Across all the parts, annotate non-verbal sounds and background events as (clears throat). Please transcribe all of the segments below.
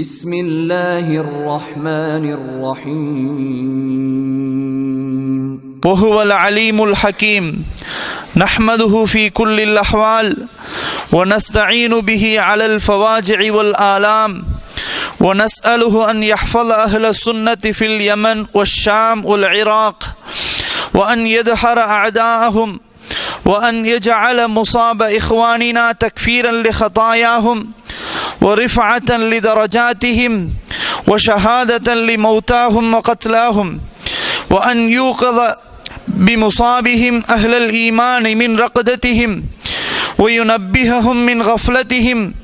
بسم الله الرحمن الرحيم. وهو العليم الحكيم. نحمده في كل الأحوال ونستعين به على الفواجع والآلام ونسأله أن يحفظ أهل السنة في اليمن والشام والعراق وأن يدحر أعداءهم وأن يجعل مصاب إخواننا تكفيرا لخطاياهم ورفعة لدرجاتهم وشهادة لموتاهم وقتلاهم وأن يوقظ بمصابهم أهل الإيمان من رقدتهم وينبههم من غفلتهم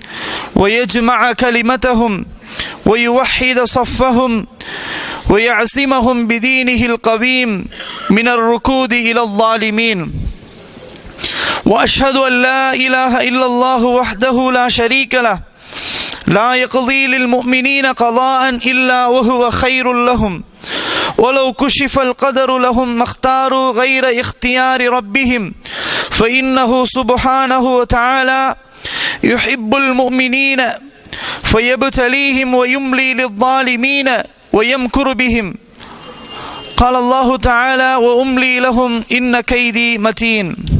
ويجمع كلمتهم ويوحد صفهم ويعصمهم بدينه القويم من الركود إلى الظالمين. وأشهد أن لا إله إلا الله وحده لا شريك له لا يقضي للمؤمنين قضاء إلا وهو خير لهم. ولو كشف القدر لهم ما اختاروا غير اختيار ربهم. فإنه سبحانه وتعالى يحب المؤمنين فيبتليهم ويملي للظالمين ويمكر بهم. قال الله تعالى وأملي لهم إن كيدي متين.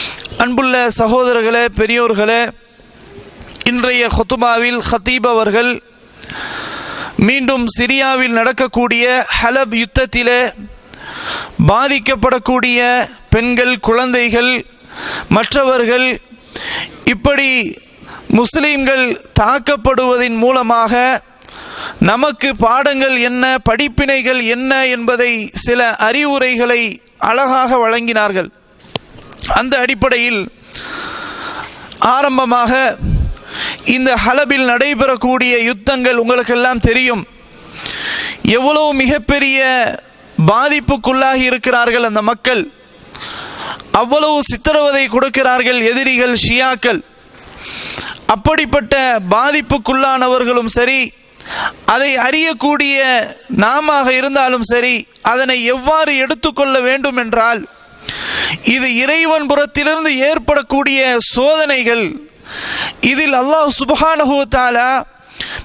அன்புள்ள சகோதரர்களே பெரியோர்களே இன்றைய ஹொத்துபாவில் ஹத்தீப் அவர்கள் மீண்டும் சிரியாவில் நடக்கக்கூடிய ஹலப் யுத்தத்திலே பாதிக்கப்படக்கூடிய பெண்கள் குழந்தைகள் மற்றவர்கள் இப்படி முஸ்லீம்கள் தாக்கப்படுவதன் மூலமாக நமக்கு பாடங்கள் என்ன படிப்பினைகள் என்ன என்பதை சில அறிவுரைகளை அழகாக வழங்கினார்கள். அந்த அடிப்படையில் ஆரம்பமாக இந்த ஹலபில் நடைபெறக்கூடிய யுத்தங்கள் உங்களுக்கெல்லாம் தெரியும். எவ்வளவு மிகப்பெரிய பாதிப்புக்குள்ளாகி இருக்கிறார்கள் அந்த மக்கள். அவ்வளவு சித்திரவதை கொடுக்கிறார்கள் எதிரிகள் ஷியாக்கள். அப்படிப்பட்ட பாதிப்புக்குள்ளானவர்களும் சரி அதை அறியக்கூடிய நாமாக இருந்தாலும் சரி அதனை எவ்வாறு எடுத்துக்கொள்ள வேண்டும் என்றால் இது இறைவன் புறத்திலிருந்து ஏற்படக்கூடிய சோதனைகள். இதில் அல்லாஹ் சுபஹானஹு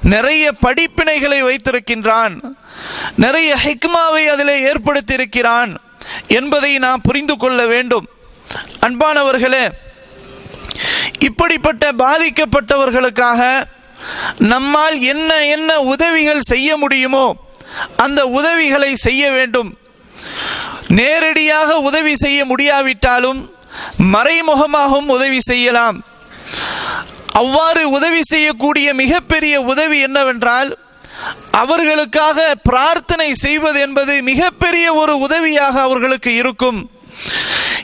நிறைய படிப்பினைகளை வைத்திருக்கின்றான். நிறைய ஹிக்மாவை அதில் ஏற்படுத்தியிருக்கிறான் என்பதை நாம் புரிந்து கொள்ள வேண்டும். அன்பானவர்களே இப்படிப்பட்ட பாதிக்கப்பட்டவர்களுக்காக நம்மால் என்ன என்ன உதவிகள் செய்ய முடியுமோ அந்த உதவிகளை செய்ய வேண்டும். நேரடியாக உதவி செய்ய முடியாவிட்டாலும் மறைமுகமாகவும் உதவி செய்யலாம். அவ்வாறு உதவி செய்யக்கூடிய மிகப்பெரிய உதவி என்னவென்றால் அவர்களுக்காக பிரார்த்தனை செய்வது என்பது மிகப்பெரிய ஒரு உதவியாக அவர்களுக்கு இருக்கும்.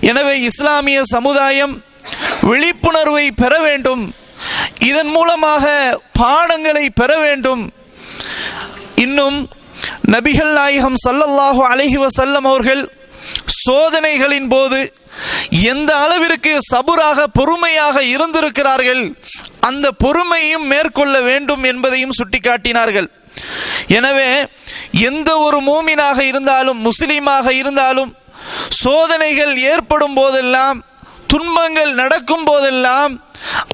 எனவே இஸ்லாமிய சமுதாயம் விழிப்புணர்வை பெற வேண்டும். இதன் மூலமாக பாடங்களை பெற வேண்டும். இன்னும் நபிகள் நாயகம் சல்லல்லாஹு அலஹி வசல்லம் அவர்கள் சோதனைகளின் போது எந்த அளவிற்கு சபுராக பொறுமையாக இருந்திருக்கிறார்கள் அந்த பொறுமையும் மேற்கொள்ள வேண்டும் என்பதையும் சுட்டிக்காட்டினார்கள். எனவே எந்த ஒரு மூமினாக இருந்தாலும் முஸ்லீமாக இருந்தாலும் சோதனைகள் ஏற்படும் போதெல்லாம் துன்பங்கள் நடக்கும் போதெல்லாம்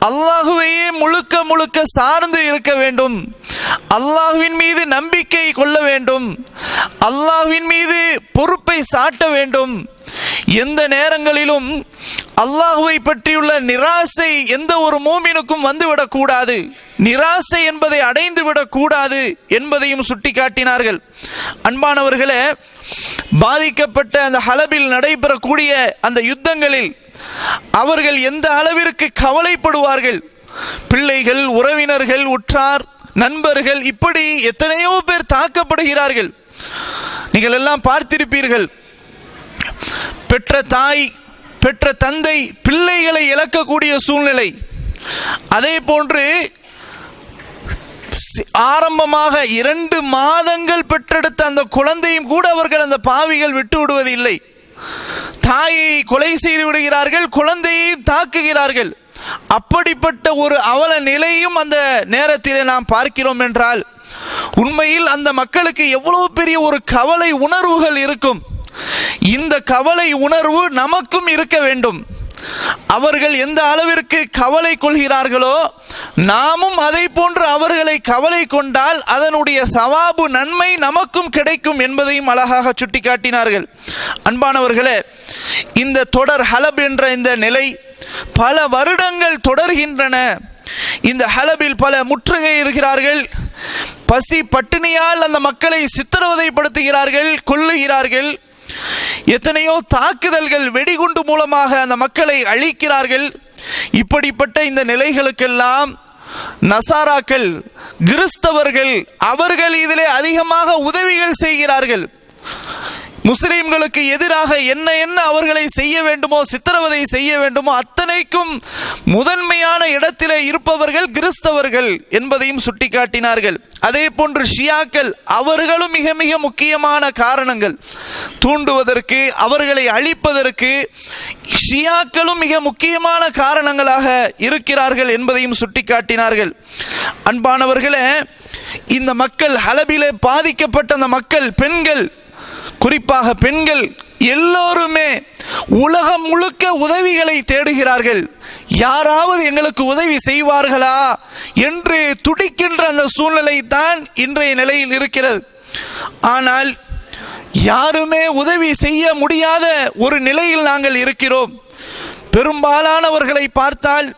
அல்லாஹுவையே முழுக்க முழுக்க சார்ந்து இருக்க வேண்டும். அல்லாஹுவின் மீது நம்பிக்கை கொள்ள வேண்டும். அல்லாஹுவின் மீது பொறுப்பை சாட்ட வேண்டும். எந்த நேரங்களிலும் அல்லாஹுவை பற்றியுள்ள நிராசை எந்த ஒரு மூமினுக்கும் வந்துவிடக்கூடாது நிராசை என்பதை அடைந்து விடக்கூடாது என்பதையும் சுட்டிக்காட்டினார்கள். அன்பானவர்களே பாதிக்கப்பட்ட அந்த ஹலபில் நடைபெறக்கூடிய அந்த யுத்தங்களில் அவர்கள் எந்த அளவிற்கு கவலைப்படுவார்கள்? பிள்ளைகள் உறவினர்கள் உற்றார் நண்பர்கள் இப்படி எத்தனையோ பேர் தாக்கப்படுகிறார்கள். நீங்கள் எல்லாம் பார்த்திருப்பீர்கள். பெற்ற தாய் பெற்ற தந்தை பிள்ளைகளை இழக்கக்கூடிய சூழ்நிலை. அதே போன்று ஆரம்பமாக இரண்டு மாதங்கள் பெற்றெடுத்த அந்த குழந்தையும் கூட அவர்கள் அந்த பாவிகள் விட்டு விடுவதில்லை தாயை கொலை செய்து விடுகிறார்கள் குழந்தையை தாக்குகிறார்கள். அப்படிப்பட்ட ஒரு அவல நிலையும் அந்த நேரத்திலே நாம் பார்க்கிறோம் என்றால் உண்மையில் அந்த மக்களுக்கு எவ்வளவு பெரிய ஒரு கவலை உணர்வுகள் இருக்கும். இந்த கவலை உணர்வு நமக்கும் இருக்க வேண்டும். அவர்கள் எந்த அளவிற்கு கவலை கொள்கிறார்களோ நாமும் அதை போன்று அவர்களை கவலை கொண்டால் அதனுடைய சவாபு நன்மை நமக்கும் கிடைக்கும் என்பதையும் அழகாக சுட்டிக்காட்டினார்கள். அன்பானவர்களே இந்த தொடர் ஹலப் என்ற இந்த நிலை பல வருடங்கள் தொடர்கின்றன. இந்த ஹலபில் பல முற்றுகை இருக்கிறார்கள். பசி பட்டினியால் அந்த மக்களை சித்திரவதைப்படுத்துகிறார்கள் கொல்லுகிறார்கள். எத்தனையோ தாக்குதல்கள் வெடிகுண்டு மூலமாக அந்த மக்களை அழிக்கிறார்கள். இப்படிப்பட்ட இந்த நிலைகளுக்கெல்லாம் நசாராக்கள் கிறிஸ்தவர்கள் அவர்கள் இதிலே அதிகமாக உதவிகள் செய்கிறார்கள். முஸ்லிம்களுக்கு எதிராக என்ன என்ன அவர்களை செய்ய வேண்டுமோ சித்திரவதை செய்ய வேண்டுமோ அத்தனைக்கும் முதன்மையான இடத்திலே இருப்பவர்கள் கிறிஸ்தவர்கள் என்பதையும் சுட்டிக்காட்டினார்கள். அதே போன்று ஷியாக்கள் அவர்களும் மிக மிக முக்கியமான காரணங்கள். தூண்டுவதற்கு அவர்களை அழிப்பதற்கு ஷியாக்களும் மிக முக்கியமான காரணங்களாக இருக்கிறார்கள் என்பதையும் சுட்டிக்காட்டினார்கள். அன்பானவர்களே இந்த மக்கள் ஹலபிலே பாதிக்கப்பட்ட அந்த மக்கள் பெண்கள் குறிப்பாக பெண்கள் எல்லோருமே உலகம் முழுக்க உதவிகளை தேடுகிறார்கள். யாராவது எங்களுக்கு உதவி செய்வார்களா என்று துடிக்கின்ற அந்த சூழ்நிலை தான் இன்றைய நிலையில் இருக்கிறது. ஆனால் யாருமே உதவி செய்ய முடியாத ஒரு நிலையில் நாங்கள் இருக்கிறோம். பெரும்பாலானவர்களை பார்த்தால்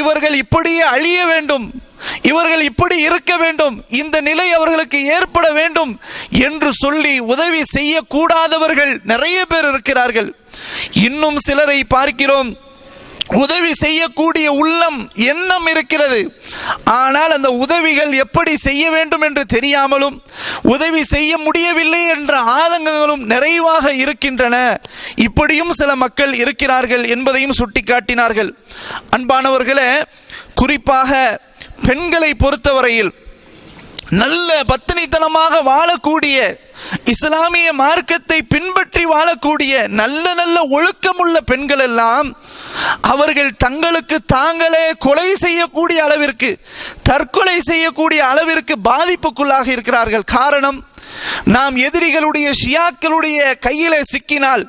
இவர்கள் இப்படியே அழிய வேண்டும். இவர்கள் இப்படி இருக்க வேண்டும். இந்த நிலை அவர்களுக்கு ஏற்பட வேண்டும் என்று சொல்லி உதவி செய்யக்கூடாதவர்கள் நிறைய பேர் இருக்கிறார்கள். இன்னும் சிலரை பார்க்கிறோம். உதவி செய்யக்கூடிய உள்ளம் எண்ணம் இருக்கிறது. ஆனால் அந்த உதவிகள் எப்படி செய்ய வேண்டும் என்று தெரியாமலும் உதவி செய்ய முடியவில்லை என்ற ஆதங்கங்களும் நிறைவாக இருக்கின்றன. இப்படியும் சில மக்கள் இருக்கிறார்கள் என்பதையும் சுட்டிக்காட்டினார்கள். அன்பானவர்களே குறிப்பாக பெண்களை பொறுத்தவரையில் நல்ல பத்தினித்தனமாக வாழக்கூடிய இஸ்லாமிய மார்க்கத்தை பின்பற்றி வாழக்கூடிய நல்ல நல்ல ஒழுக்கமுள்ள பெண்கள் எல்லாம் அவர்கள் தங்களுக்கு தாங்களே கொலை செய்யக்கூடிய அளவிற்கு தற்கொலை செய்யக்கூடிய அளவிற்கு பாதிப்புக்குள்ளாக இருக்கிறார்கள். காரணம் நாம் எதிரிகளுடைய ஷியாக்களுடைய கையிலே சிக்கினால்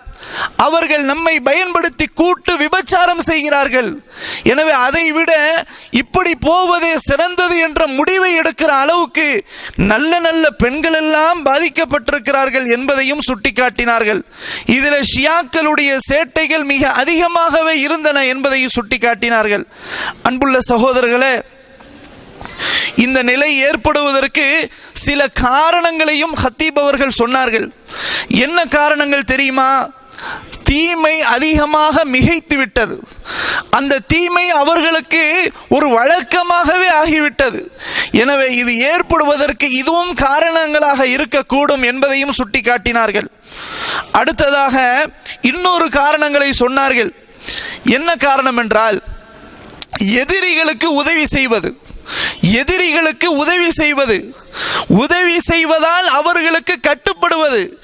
அவர்கள் நம்மை பயன்படுத்தி கூட்டு விபச்சாரம் செய்கிறார்கள். எனவே அதை விட இப்படி போவதே சிறந்தது என்ற முடிவை எடுக்கிற அளவுக்கு நல்ல நல்ல பெண்கள் எல்லாம் பாதிக்கப்பட்டிருக்கிறார்கள் என்பதையும் சுட்டிக்காட்டினார்கள். இதில் ஷியாக்களுடைய சேட்டைகள் மிக அதிகமாகவே இருந்தன என்பதையும் சுட்டிக்காட்டினார்கள். அன்புள்ள சகோதரர்களே இந்த நிலை ஏற்படுவதற்கு சில காரணங்களையும் ஹத்தீப் அவர்கள் சொன்னார்கள். என்ன காரணங்கள் தெரியுமா? தீமை அதிகமாக மிகைத்து விட்டது. அந்த தீமை அவர்களுக்கு ஒரு வழக்கமாகவே ஆகிவிட்டது. எனவே இது ஏற்படுவதற்கு இதுவும் காரணங்களாக இருக்கக்கூடும் என்பதையும் சுட்டிக்காட்டினார்கள். அடுத்ததாக இன்னொரு காரணங்களை சொன்னார்கள். என்ன காரணம் என்றால் எதிரிகளுக்கு உதவி செய்வது. எதிரிகளுக்கு உதவி செய்வது உதவி செய்வதால் அவர்களுக்கு கட்டுப்படுவது.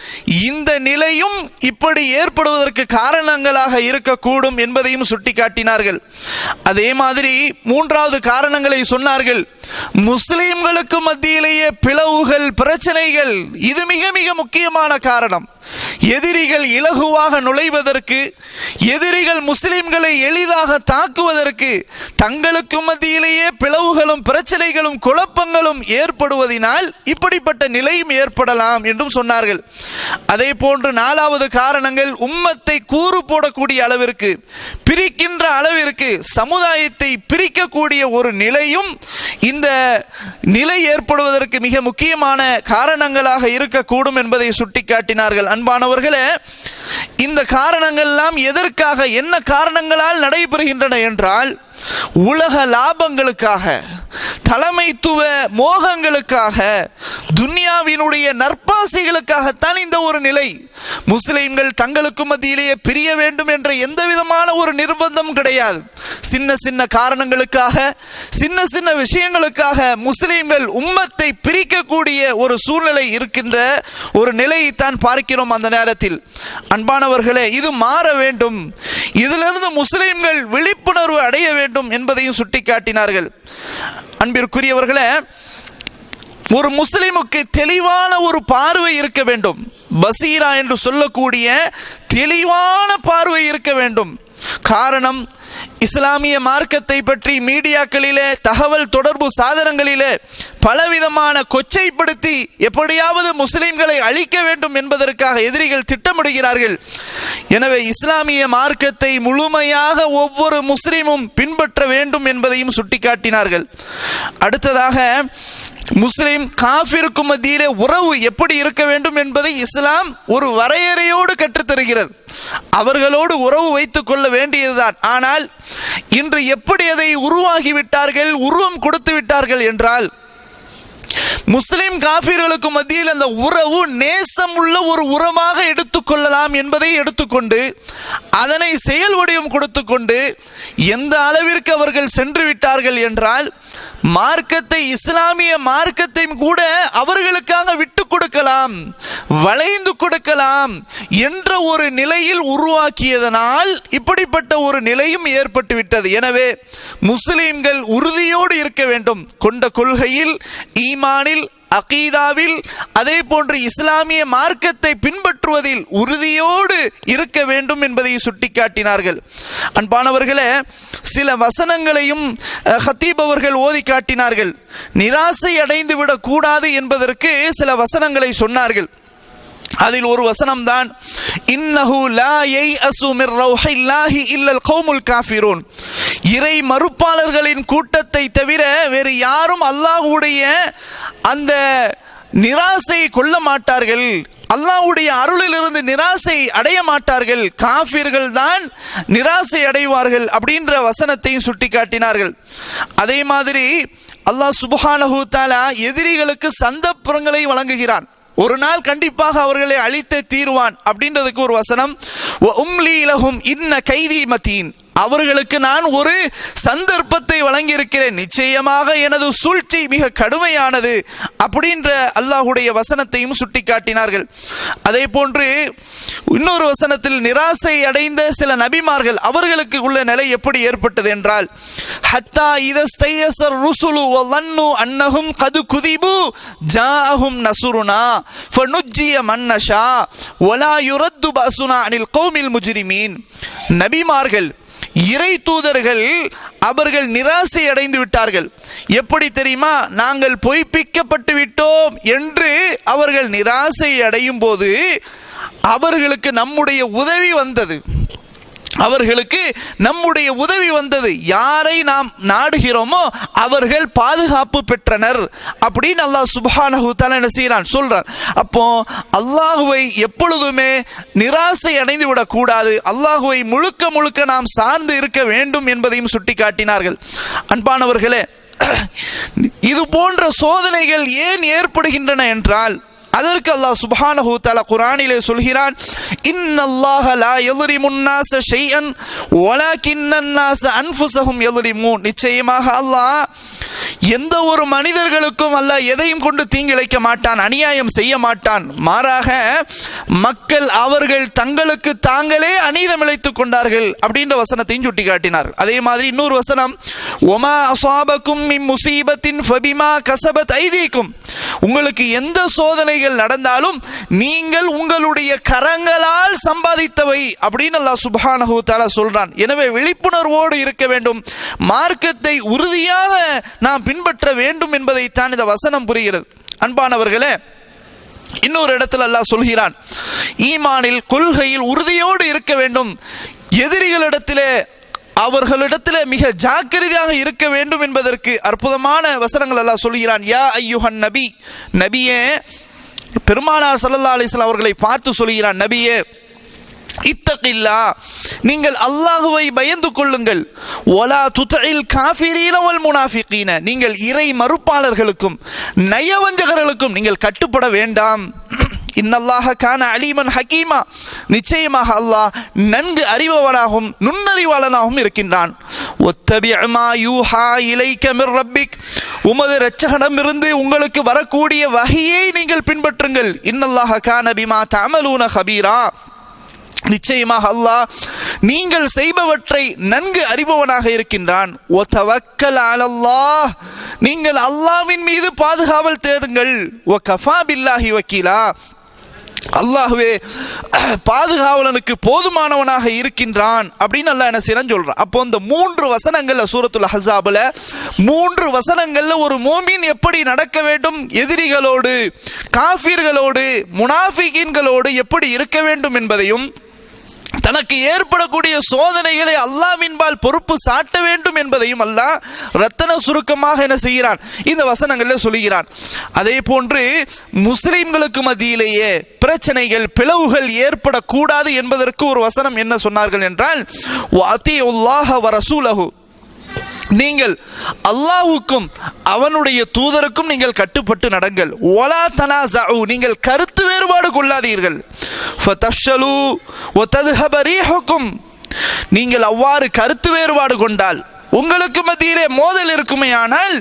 இந்த நிலையும் இப்படி ஏற்படுவதற்கு காரணங்களாக இருக்கக்கூடும் என்பதையும் சுட்டிக்காட்டினார்கள். அதே மாதிரி மூன்றாவது காரணங்களை சொன்னார்கள். முஸ்லீம்களுக்கு மத்தியிலேயே பிளவுகள் பிரச்சனைகள் இது மிக மிக முக்கியமான காரணம். எதிரிகள் இலகுவாக நுழைவதற்கு எதிரிகள் முஸ்லிம்களை எளிதாக தாக்குவதற்கு தங்களுக்கு மத்தியிலேயே பிளவுகளும் பிரச்சனைகளும் குழப்பங்களும் ஏற்படுவதினால் இப்படிப்பட்ட நிலையும் ஏற்படலாம் என்றும் சொன்னார்கள். அதே போன்று நாலாவது காரணங்கள் உம்மத்தை கூறு போடக்கூடிய அளவிற்கு பிரிக்கின்ற அளவிற்கு சமுதாயத்தை பிரிக்கக்கூடிய ஒரு நிலையும் இந்த நிலை ஏற்படுவதற்கு மிக முக்கியமான காரணங்களாக இருக்கக்கூடும் என்பதை சுட்டிக்காட்டினார்கள். அன்பானவர்களே இந்த காரணங்கள்லாம் எதற்காக என்ன காரணங்களால் நடைபெறுகின்றன என்றால் உலக லாபங்களுக்காக தலைமைத்துவ மோகங்களுக்காக துன்யாவினுடைய நற்பாசைகளுக்காகத்தான் இந்த ஒரு நிலை முஸ்லிம்கள் தங்களுக்கு மத்தியிலேயே பிரிய வேண்டும் என்ற எந்த விதமான ஒரு நிர்பந்தம் கிடையாது. சின்ன சின்ன காரணங்களுக்காக சின்ன சின்ன விஷயங்களுக்காக முஸ்லிம்கள் உம்மத்தை பிரிக்கக்கூடிய ஒரு சூழ்நிலை இருக்கின்ற ஒரு நிலையை தான் பார்க்கிறோம் அந்த நேரத்தில். அன்பானவர்களே இது மாற வேண்டும். இதிலிருந்து முஸ்லிம்கள் விழிப்புணர்வு அடைய வேண்டும் என்பதையும் சுட்டிக்காட்டினார்கள். அன்பிற்குரியவர்களே ஒரு முஸ்லிமுக்கு தெளிவான ஒரு பார்வை இருக்க வேண்டும். பசீரா என்று சொல்லக்கூடிய தெளிவான பார்வை இருக்க வேண்டும். காரணம் இஸ்லாமிய மார்க்கத்தை பற்றி மீடியாக்களிலே தகவல் தொடர்பு சாதனங்களிலே பலவிதமான கொச்சைப்படுத்தி எப்படியாவது முஸ்லிம்களை அழிக்க வேண்டும் என்பதற்காக எதிரிகள் திட்டமிடுகிறார்கள். எனவே இஸ்லாமிய மார்க்கத்தை முழுமையாக ஒவ்வொரு முஸ்லீமும் பின்பற்ற வேண்டும் என்பதையும் சுட்டிக்காட்டினார்கள். அடுத்ததாக முஸ்லிம் காஃபிருக்கும் மத்தியிலே உறவு எப்படி இருக்க வேண்டும் என்பதை இஸ்லாம் ஒரு வரையறையோடு கற்றுத்தருகிறது. அவர்களோடு உறவு வைத்துக் கொள்ள வேண்டியதுதான். ஆனால் இன்று எப்படி அதை உருவாகிவிட்டார்கள் உருவம் கொடுத்து விட்டார்கள் என்றால் முஸ்லிம் காபிர்களுக்கு மத்தியில் அந்த உறவு நேசம் உள்ள ஒரு உறவாக எடுத்துக்கொள்ளலாம் என்பதை எடுத்துக்கொண்டு அதனை செயல் வடிவம் கொடுத்துக்கொண்டு எந்த அளவிற்கு அவர்கள் சென்று விட்டார்கள் என்றால் மார்க்கத்தை இஸ்லாமிய மார்க்கத்தையும் கூட அவர்களுக்காக விட்டு கொடுக்கலாம் வளைந்து கொடுக்கலாம் என்ற ஒரு நிலையில் உருவாக்கியதனால் இப்படிப்பட்ட ஒரு நிலையும் ஏற்பட்டு விட்டது. எனவே முஸ்லிம்கள் உறுதியோடு இருக்க வேண்டும். கொண்ட கொள்கையில் ஈமானில் அகீதாவில் அதே போன்று இஸ்லாமிய மார்க்கத்தை பின்பற்றுவதில் உறுதியோடு இருக்க வேண்டும் என்பதை சுட்டிக்காட்டினார்கள். அன்பானவர்களே சில வசனங்களையும் ஹத்தீப் அவர்கள் ஓதி காட்டினார்கள். நிராசை அடைந்து விடக்கூடாது என்பதற்கு சில வசனங்களை சொன்னார்கள். அதில் ஒரு வசனம் தான் இன்னஹு லா எய் அசு மிர் ரௌஹில்லாஹி இல்லல் கௌமுல் காஃபிரூன். இறை மறுப்பாளர்களின் கூட்டத்தை தவிர வேறு யாரும் அல்லாஹ்வுடைய அந்த நிராசை கொள்ள மாட்டார்கள். அல்லாஹ்வுடைய அருளிலிருந்து நிராசை அடைய மாட்டார்கள். காஃபிர்கள் தான் நிராசை அடைவார்கள் அப்படின்ற வசனத்தையும் சுட்டிக்காட்டினார்கள். அதே மாதிரி அல்லாஹ் சுப்ஹானஹு தாலா எதிரிகளுக்கு சந்தப்புறங்களை வழங்குகிறான். ஒரு நாள் கண்டிப்பாக அவர்களை அழித்தே தீருவான் அப்படின்றதுக்கு ஒரு வசனம். உம்லி இலகும் இன்ன கைதி மத்தீன். அவர்களுக்கு நான் ஒரு சந்தர்ப்பத்தை வழங்கியிருக்கிறேன். நிச்சயமாக எனது சூழ்ச்சி மிக கடுமையானது அப்படின்ற அல்லாஹுடைய வசனத்தையும் சுட்டிக்காட்டினார்கள். அதே போன்று இன்னொரு வசனத்தில் நிராசை அடைந்த சில நபிமார்கள் அவர்களுக்கு உள்ள நிலை எப்படி ஏற்பட்டது என்றால் ஹத்தா இதஸ்தையசர் ருசுலு வல்லன்னு அன்னஹும் கது குதிபு ஜாஹும் நசுருனா ஃபனுஜ்ஜிய மன்னஷா ஒலா யுரத்து பசுனா அனில் கோமில் முஜிரிமீன். நபிமார்கள் இறை தூதர்கள் அவர்கள் நிராசை அடைந்து விட்டார்கள். எப்படி தெரியுமா? நாங்கள் பொய்ப்பிக்கப்பட்டு விட்டோம் என்று அவர்கள் நிராசை அடையும் போது அவர்களுக்கு நம்முடைய உதவி வந்தது. அவர்களுக்கு நம்முடைய உதவி வந்தது. யாரை நாம் நாடுகிறோமோ அவர்கள் பாதுகாப்பு பெற்றனர் அப்படின்னு அல்லாஹ் சுபானஹு தலை என்ன செய்கிறான் சொல்கிறான் அப்போ அல்லாஹுவை எப்பொழுதுமே நிராசை அடைந்து விடக்கூடாது. அல்லாஹுவை முழுக்க முழுக்க நாம் சார்ந்து இருக்க வேண்டும் என்பதையும் சுட்டிக்காட்டினார்கள். அன்பானவர்களே இது போன்ற சோதனைகள் ஏன் ஏற்படுகின்றன என்றால் அதற்கு அல்லாஹ் சுப்ஹானஹு தஆலா குர்ஆனிலே சொல்கிறான் இன்னல்லாஹ லா யظ்லிமுன் ஷெய்யன் ஷைஅன் வலாகின்னன் நாஸ அன்ஃபுஸஹும் யظ்லிமூன் நிச்சயமாக அல்லாஹ் எந்த ஒரு மனிதர்களுக்கும் அல்லாஹ் எதையும் கொண்டு தீங்கிழைக்க மாட்டான் அநியாயம் செய்ய மாட்டான். மாறாக மக்கள் அவர்கள் தங்களுக்கு தாங்களே அநீதம் இழைத்துக் கொண்டார்கள் அப்படின்ற வசனத்தையும் சுட்டி காட்டினார். அதே மாதிரி இன்னொரு வசனம் ஒமா அசாபக்கும் இம் முசீபத்தின் ஃபபிமா கசபத் ஐதீக்கும். உங்களுக்கு எந்த சோதனைகள் நடந்தாலும் நீங்கள் உங்களுடைய கரங்களால் சம்பாதித்தவை அப்படின்னு அல்லாஹ் சுப்ஹானஹு தாலா சொல்றான். எனவே விழிப்புணர்வோடு இருக்க வேண்டும். மார்க்கத்தை உறுதியாக நாம் பின்பற்ற வேண்டும் என்பதைத்தான் இந்த வசனம் புரிகிறது. அன்பானவர்களே இன்னொரு இடத்துல அல்லாஹ் சொல்கிறான் ஈமானில் கொள்கையில் உறுதியோடு இருக்க வேண்டும். எதிரிகளிடத்திலே அவர்களிடத்தில் மிக ஜாக்கிரதையாக இருக்க வேண்டும் என்பதற்கு அற்புதமான வசனங்கள் எல்லாம் சொல்கிறான். யா ஐயுஹன் நபி நபியே பெருமானார் ஸல்லல்லாஹு அலிஸ்லாம் அவர்களை பார்த்து சொல்கிறான் நபியே இத்தகில்லா நீங்கள் அல்லாஹுவை பயந்து கொள்ளுங்கள். ஒலா துதஇல் காஃபிரீனவல் முனாஃபிகீன. நீங்கள் இறை மறுப்பாளர்களுக்கும் நயவஞ்சகர்களுக்கும் நீங்கள் கட்டுப்பட வேண்டாம். இன்னல்லாஹ கான அலிமன் ஹக்கீமா நிச்சயமாக அல்லாஹ் நன்கு அறிபவனாகவும் நுண்ணறிவாளனாகவும் இருக்கின்றான். ஒத்தபிமா யூஹா இலைக்க ரப்பிக். உமது இரட்சகனிடமிருந்து உங்களுக்கு வரக்கூடிய வகையை நீங்கள் பின்பற்றுங்கள். இன்னல்லாக கான பிமா தமலூன ஹபீரா. நிச்சயமாக அல்லாஹ் நீங்கள் செய்பவற்றை நன்கு அறிபவனாக இருக்கின்றான். ஓ தவக்கல் அலல்லாஹ். நீங்கள் அல்லாவின் மீது பாதுகாவல் தேடுங்கள். ஓ கஃபா பில்லாஹி வக்கீலா. அல்லாஹ்வே பாதுகாவலனுக்கு போதுமானவனாக இருக்கின்றான். அப்படின்னு அல்லாஹ் என்ன செய்யறான் சொல்றான். அப்போ இந்த மூன்று வசனங்கள்ல சூரத்துல் ஹஸாபுல மூன்று வசனங்கள்ல ஒரு மோமின் எப்படி நடக்க வேண்டும்? எதிரிகளோடு காஃபீர்களோடு முனாஃபிகீன்களோடு எப்படி இருக்க வேண்டும் என்பதையும் தனக்கு ஏற்படக்கூடிய சோதனைகளை அல்லாவின்பால் பொறுப்பு சாட்ட வேண்டும் என்பதையும் அல்லாஹ் ரத்தன சுருக்கமாக என்ன செய்கிறான்? இந்த வசனங்களில் சொல்லுகிறான். அதே போன்று முஸ்லிம்களுக்கு மத்தியிலேயே பிரச்சனைகள் பிளவுகள் ஏற்படக்கூடாது என்பதற்கு ஒரு வசனம் என்ன சொன்னார்கள் என்றால் வாத்தி உல்லாஹ வரசூலஹு நீங்கள் அல்லாஹ்வுக்கும் அவனுடைய தூதருக்கும் நீங்கள் கட்டுப்பட்டு நடங்கள். ஒலா தனாசு நீங்கள் கருத்து வேறுபாடு கொள்ளாதீர்கள். நீங்கள் அவ்வாறு கருத்து வேறுபாடு கொண்டால் உங்களுக்கு மத்தியிலே மோதல் இருக்குமையானால்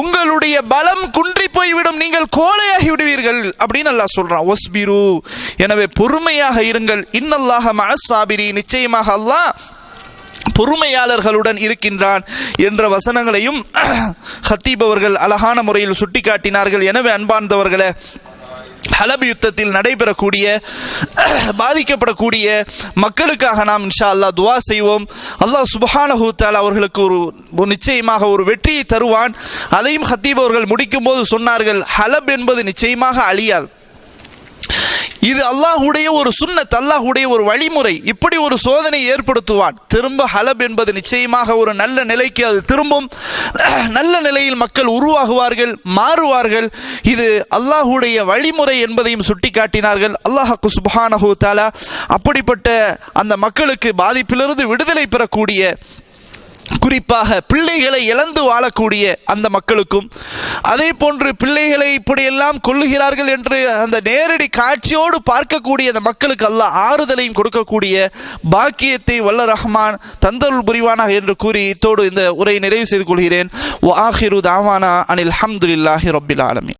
உங்களுடைய பலம் குன்றி போய்விடும் நீங்கள் கோலையாகி விடுவீர்கள் அப்படின்னு அல்லாஹ் சொல்றான். ஒஸ்பிரு எனவே பொறுமையாக இருங்கள். இன்னல்லாஹ மனசாபிரி நிச்சயமாக அல்லாஹ் பொறுமையாளர்களுடன் இருக்கின்றான் என்ற வசனங்களையும் (clears throat) ஹத்தீப் அவர்கள் அழகான முறையில் சுட்டிக்காட்டினார்கள். எனவே அன்பார்ந்தவர்களே ஹலப் யுத்தத்தில் நடைபெறக்கூடிய (clears throat) பாதிக்கப்படக்கூடிய மக்களுக்காக நாம் இன்ஷா அல்லாஹ் துவா செய்வோம். அல்லாஹ் சுபஹான தஆலா அவர்களுக்கு ஒரு ஒரு நிச்சயமாக ஒரு வெற்றியை தருவான். அதையும் ஹத்தீப் அவர்கள் முடிக்கும் போது சொன்னார்கள் ஹலப் என்பது நிச்சயமாக அழியாது. இது அல்லாஹுடைய ஒரு சுண்ணத் அல்லாஹுடைய ஒரு வழிமுறை. இப்படி ஒரு சோதனை ஏற்படுத்துவான். திரும்ப ஹலப் என்பது நிச்சயமாக ஒரு நல்ல நிலைக்கு அது திரும்பும். (clears throat) நல்ல நிலையில் மக்கள் உருவாகுவார்கள் மாறுவார்கள். இது அல்லாஹுடைய வழிமுறை என்பதையும் சுட்டிக்காட்டினார்கள். அல்லாஹ் சுப்ஹானஹு தாலா அப்படிப்பட்ட அந்த மக்களுக்கு பாதிப்பிலிருந்து விடுதலை பெறக்கூடிய குறிப்பாக பிள்ளைகளை இழந்து வாழக்கூடிய அந்த மக்களுக்கும் அதே போன்று பிள்ளைகளை இப்படியெல்லாம் கொள்ளுகிறார்கள் என்று அந்த நேரடி காட்சியோடு பார்க்கக்கூடிய அந்த மக்களுக்கு அல்ல ஆறுதலையும் கொடுக்கக்கூடிய பாக்கியத்தை வல்ல ரஹ்மான் தந்தருள் புரிவானாக என்று கூறி இத்தோடு இந்த உரை நிறைவு செய்து கொள்கிறேன். ஓ ஆஹிரு தாவானா அனில் அஹமதுல்லாஹி ரபில் ஆலமி